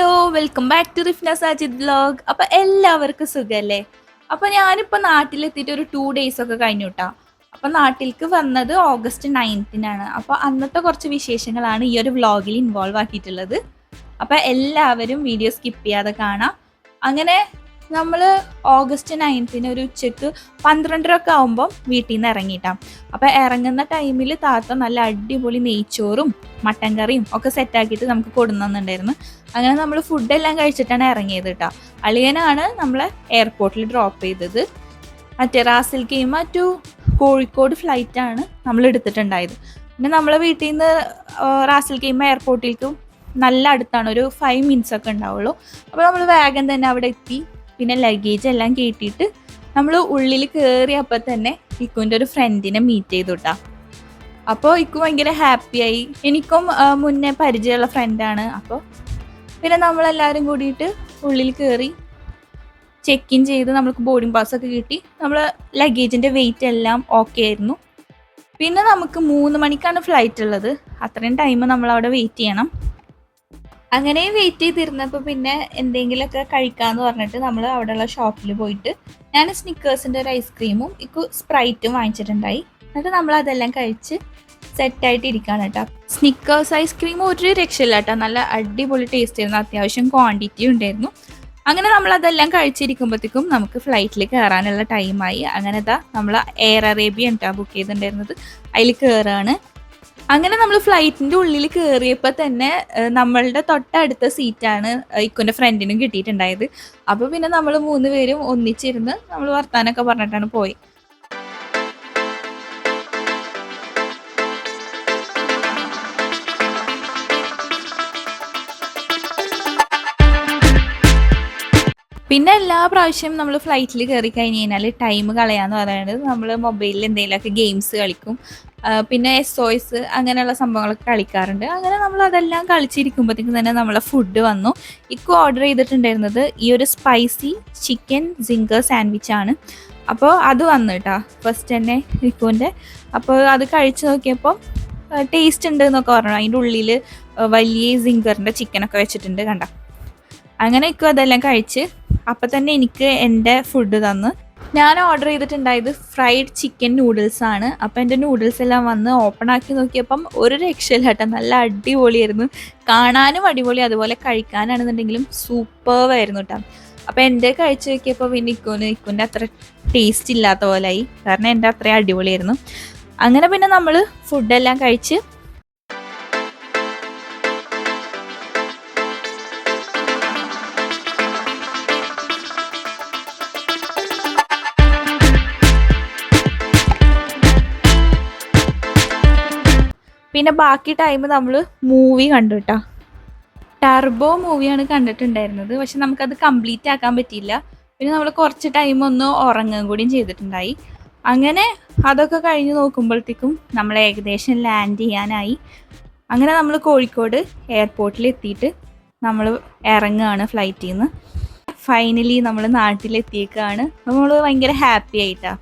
Hello welcome back to Rifna Sajid blog അപ്പൊ എല്ലാവർക്കും സുഖല്ലേ? അപ്പൊ ഞാനിപ്പോ നാട്ടിലെത്തിയിട്ട് ഒരു ടു ഡേയ്സ് ഒക്കെ കഴിഞ്ഞു കേട്ടോ അപ്പൊ നാട്ടിലേക്ക് വന്നത് ഓഗസ്റ്റ് നയൻത്തിനാണ് അപ്പൊ അന്നത്തെ കുറച്ച് വിശേഷങ്ങളാണ് ഈ ഒരു വ്ലോഗിൽ ഇൻവോൾവ് ആക്കിയിട്ടുള്ളത്. അപ്പൊ എല്ലാവരും വീഡിയോ സ്കിപ്പ് ചെയ്യാതെ കാണാം. അങ്ങനെ നമ്മൾ ഓഗസ്റ്റ് നയൻത്തിന് ഒരു ഉച്ചയ്ക്ക് പന്ത്രണ്ടര ഒക്കെ ആകുമ്പോൾ വീട്ടിൽ നിന്ന് ഇറങ്ങിയിട്ടാം അപ്പോൾ ഇറങ്ങുന്ന ടൈമിൽ താത്ത നല്ല അടിപൊളി നെയ്ച്ചോറും മട്ടൻ കറിയും ഒക്കെ സെറ്റാക്കിയിട്ട് നമുക്ക് കൊടുന്നുണ്ടായിരുന്നു അങ്ങനെ നമ്മൾ ഫുഡെല്ലാം കഴിച്ചിട്ടാണ് ഇറങ്ങിയത് കേട്ടോ അളിയനാണ് നമ്മളെ എയർപോർട്ടിൽ ഡ്രോപ്പ് ചെയ്തത്. മറ്റേ റാസിൽ മറ്റു കോഴിക്കോട് ഫ്ലൈറ്റാണ് നമ്മൾ എടുത്തിട്ടുണ്ടായത്. പിന്നെ നമ്മളെ വീട്ടിൽ നിന്ന് റാസിൽ കീമ എയർപോർട്ടിലേക്കും നല്ല അടുത്താണ് ഒരു ഫൈവ് മിനിറ്റ്സ് ഒക്കെ ഉണ്ടാവുള്ളൂ. അപ്പോൾ നമ്മൾ വേഗം തന്നെ അവിടെ എത്തി. പിന്നെ ലഗേജ് എല്ലാം കയറ്റിയിട്ട് നമ്മൾ ഉള്ളിൽ കയറിയപ്പോൾ തന്നെ ഇക്കുവിന്റെ ഒരു ഫ്രണ്ടിനെ മീറ്റ് ചെയ്തു കേട്ടോ അപ്പോൾ ഇക്കു ഭയങ്കര ഹാപ്പിയായി എനിക്കും മുന്നേ പരിചയമുള്ള ഫ്രണ്ടാണ് അപ്പോൾ പിന്നെ നമ്മളെല്ലാവരും കൂടിയിട്ട് ഉള്ളിൽ കയറി ചെക്ക് ഇൻ ചെയ്ത് നമുക്ക് ബോർഡിംഗ് പാസ് ഒക്കെ കിട്ടി. നമ്മൾ ലഗേജിന്റെ വെയിറ്റ് എല്ലാം ഓക്കെ ആയിരുന്നു. പിന്നെ നമുക്ക് മൂന്ന് മണിക്കാണ് ഫ്ലൈറ്റ് ഉള്ളത്. അത്രയും ടൈം നമ്മൾ അവിടെ വെയിറ്റ് ചെയ്യണം. അങ്ങനെ വെയിറ്റ് ചെയ്തിരുന്നപ്പോൾ പിന്നെ എന്തെങ്കിലുമൊക്കെ കഴിക്കാന്ന് പറഞ്ഞിട്ട് നമ്മൾ അവിടെയുള്ള ഷോപ്പിൽ പോയിട്ട് ഞാൻ സ്നിക്കേഴ്സിന്റെ ഒരു ഐസ്ക്രീമും ഇക്കു സ്പ്രൈറ്റും വാങ്ങിച്ചിട്ടുണ്ടായി. എന്നിട്ട് നമ്മൾ അതെല്ലാം കഴിച്ച് സെറ്റായിട്ട് ഇരിക്കുകയാണ് കേട്ടോ. സ്നിക്കേഴ്സ് ഐസ്ക്രീം ഒരു രക്ഷയില്ല കേട്ടോ. നല്ല അടിപൊളി ടേസ്റ്റ് ആയിരുന്നു. അത്യാവശ്യം ക്വാണ്ടിറ്റി ഉണ്ടായിരുന്നു. അങ്ങനെ നമ്മൾ അതെല്ലാം കഴിച്ചിരിക്കുമ്പോഴത്തേക്കും നമുക്ക് ഫ്ലൈറ്റിൽ കയറാനുള്ള ടൈമായി അങ്ങനെ ഇതാ നമ്മൾ എയർ അറേബ്യ കേട്ടോ ബുക്ക് ചെയ്തിട്ടുണ്ടായിരുന്നത്. അതിൽ കയറാണ് അങ്ങനെ നമ്മൾ ഫ്ലൈറ്റിന്റെ ഉള്ളിൽ കയറിയപ്പോൾ തന്നെ നമ്മളുടെ തൊട്ടടുത്ത സീറ്റാണ് ഇക്കുന്റെ ഫ്രണ്ടിനും കിട്ടിയിട്ടുണ്ടായത്. അപ്പോൾ പിന്നെ നമ്മൾ മൂന്ന് പേരും ഒന്നിച്ചിരുന്ന് നമ്മൾ വർത്താനൊക്കെ പറഞ്ഞിട്ടാണ് പോയി. പിന്നെ എല്ലാ പ്രാവശ്യം നമ്മൾ ഫ്ലൈറ്റിൽ കയറി കഴിഞ്ഞ് കഴിഞ്ഞാൽ ടൈം കളയാന്ന് പറയുന്നത് നമ്മൾ മൊബൈലിൽ എന്തെങ്കിലുമൊക്കെ ഗെയിംസ് കളിക്കും. പിന്നെ എസ് ഒ എസ് അങ്ങനെയുള്ള സംഭവങ്ങളൊക്കെ കളിക്കാറുണ്ട്. അങ്ങനെ നമ്മൾ അതെല്ലാം കളിച്ചിരിക്കുമ്പോഴത്തേക്കും തന്നെ നമ്മളെ ഫുഡ് വന്നു. ഇക്കു ഓർഡർ ചെയ്തിട്ടുണ്ടായിരുന്നത് ഈ ഒരു സ്പൈസി ചിക്കൻ സിങ്കർ സാൻഡ്വിച്ച് ആണ്. അപ്പോൾ അത് വന്നു കേട്ടോ. ഫസ്റ്റ് തന്നെ ഇക്കുവിന്റെ. അപ്പോൾ അത് കഴിച്ചു നോക്കിയപ്പോൾ ടേസ്റ്റ് ഉണ്ട് എന്നൊക്കെ പറഞ്ഞു. അതിന്റെ ഉള്ളിൽ വലിയ സിങ്കറിന്റെ ചിക്കനൊക്കെ വെച്ചിട്ടുണ്ട് കണ്ട. അങ്ങനെ ഇക്കു അതെല്ലാം കഴിച്ച് അപ്പം തന്നെ എനിക്ക് എന്റെ ഫുഡ് തന്ന്. ഞാൻ ഓർഡർ ചെയ്തിട്ടുണ്ടായത് ഫ്രൈഡ് ചിക്കൻ നൂഡിൽസ് ആണ്. അപ്പം എന്റെ നൂഡിൽസ് എല്ലാം വന്ന് ഓപ്പൺ ആക്കി നോക്കിയപ്പം ഒരു രക്ഷയില്ല കേട്ടോ നല്ല അടിപൊളിയായിരുന്നു. കാണാനും അടിപൊളി അതുപോലെ കഴിക്കാനാണെന്നുണ്ടെങ്കിലും സൂപ്പർവായിരുന്നു കേട്ടോ അപ്പം എന്റെ കഴിച്ച് നോക്കിയപ്പോൾ പിന്നെ ഇക്കുന് ഇക്കുന്റെ അത്ര ടേസ്റ്റ് ഇല്ലാത്ത പോലായി. കാരണം എന്റെ അത്രയും അടിപൊളിയായിരുന്നു. അങ്ങനെ പിന്നെ നമ്മൾ ഫുഡെല്ലാം കഴിച്ച് പിന്നെ ബാക്കി ടൈം നമ്മൾ മൂവി കണ്ടു കേട്ടോ ടർബോ മൂവിയാണ് കണ്ടിട്ടുണ്ടായിരുന്നത്. പക്ഷെ നമുക്കത് കംപ്ലീറ്റ് ആക്കാൻ പറ്റിയില്ല. പിന്നെ നമ്മൾ കുറച്ച് ടൈം ഒന്ന് ഉറങ്ങുകയും കൂടിയും ചെയ്തിട്ടുണ്ടായി. അങ്ങനെ അതൊക്കെ കഴിഞ്ഞ് നോക്കുമ്പോഴത്തേക്കും നമ്മൾ ഏകദേശം ലാൻഡ് ചെയ്യാനായി. അങ്ങനെ നമ്മൾ കോഴിക്കോട് എയർപോർട്ടിൽ എത്തിയിട്ട് നമ്മൾ ഇറങ്ങുകയാണ് ഫ്ലൈറ്റിൽ നിന്ന് ഫൈനലി നമ്മൾ നാട്ടിലെത്തിയേക്കാണ്. നമ്മൾ ഭയങ്കര ഹാപ്പി ആയിട്ടാ.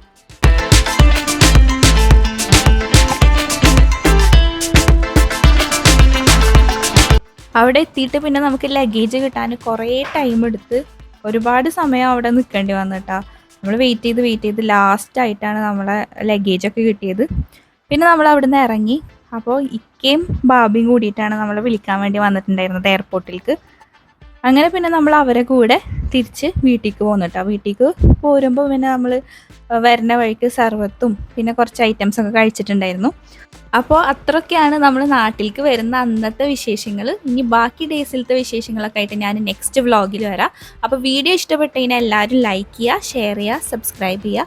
അവിടെ എത്തിയിട്ട് പിന്നെ നമുക്ക് ലഗേജ് കിട്ടാൻ കുറേ ടൈം എടുത്ത് ഒരുപാട് സമയം അവിടെ നിൽക്കേണ്ടി വന്നു കേട്ടോ. നമ്മൾ വെയിറ്റ് ചെയ്ത് വെയിറ്റ് ചെയ്ത് ലാസ്റ്റ് ആയിട്ടാണ് നമ്മളെ ലഗേജൊക്കെ കിട്ടിയത്. പിന്നെ നമ്മൾ അവിടുന്ന് ഇറങ്ങി. അപ്പോൾ ഇക്കയും ബാബിയും കൂടിയിട്ടാണ് നമ്മളെ വിളിക്കാൻ വേണ്ടി വന്നിട്ടുണ്ടായിരുന്നത് എയർപോർട്ടിലേക്ക് അങ്ങനെ പിന്നെ നമ്മൾ അവരെ കൂടെ തിരിച്ച് വീട്ടിലേക്ക് കേട്ടോ. വീട്ടിലേക്ക് പോരുമ്പോൾ പിന്നെ നമ്മൾ വരുന്ന വഴിക്ക് സർവത്തും പിന്നെ കുറച്ച് ഐറ്റംസ് ഒക്കെ കഴിച്ചിട്ടുണ്ടായിരുന്നു. അപ്പോൾ അത്രയൊക്കെയാണ് നമ്മൾ നാട്ടിലേക്ക് വരുന്ന അന്നത്തെ വിശേഷങ്ങൾ ഇനി ബാക്കി ഡേയ്സിലത്തെ വിശേഷങ്ങളൊക്കെ ആയിട്ട് ഞാൻ നെക്സ്റ്റ് വ്ലോഗിൽ വരാം. അപ്പോൾ വീഡിയോ ഇഷ്ടപ്പെട്ടു കഴിഞ്ഞാൽ എല്ലാവരും ലൈക്ക് ചെയ്യുക ഷെയർ ചെയ്യുക സബ്സ്ക്രൈബ് ചെയ്യുക.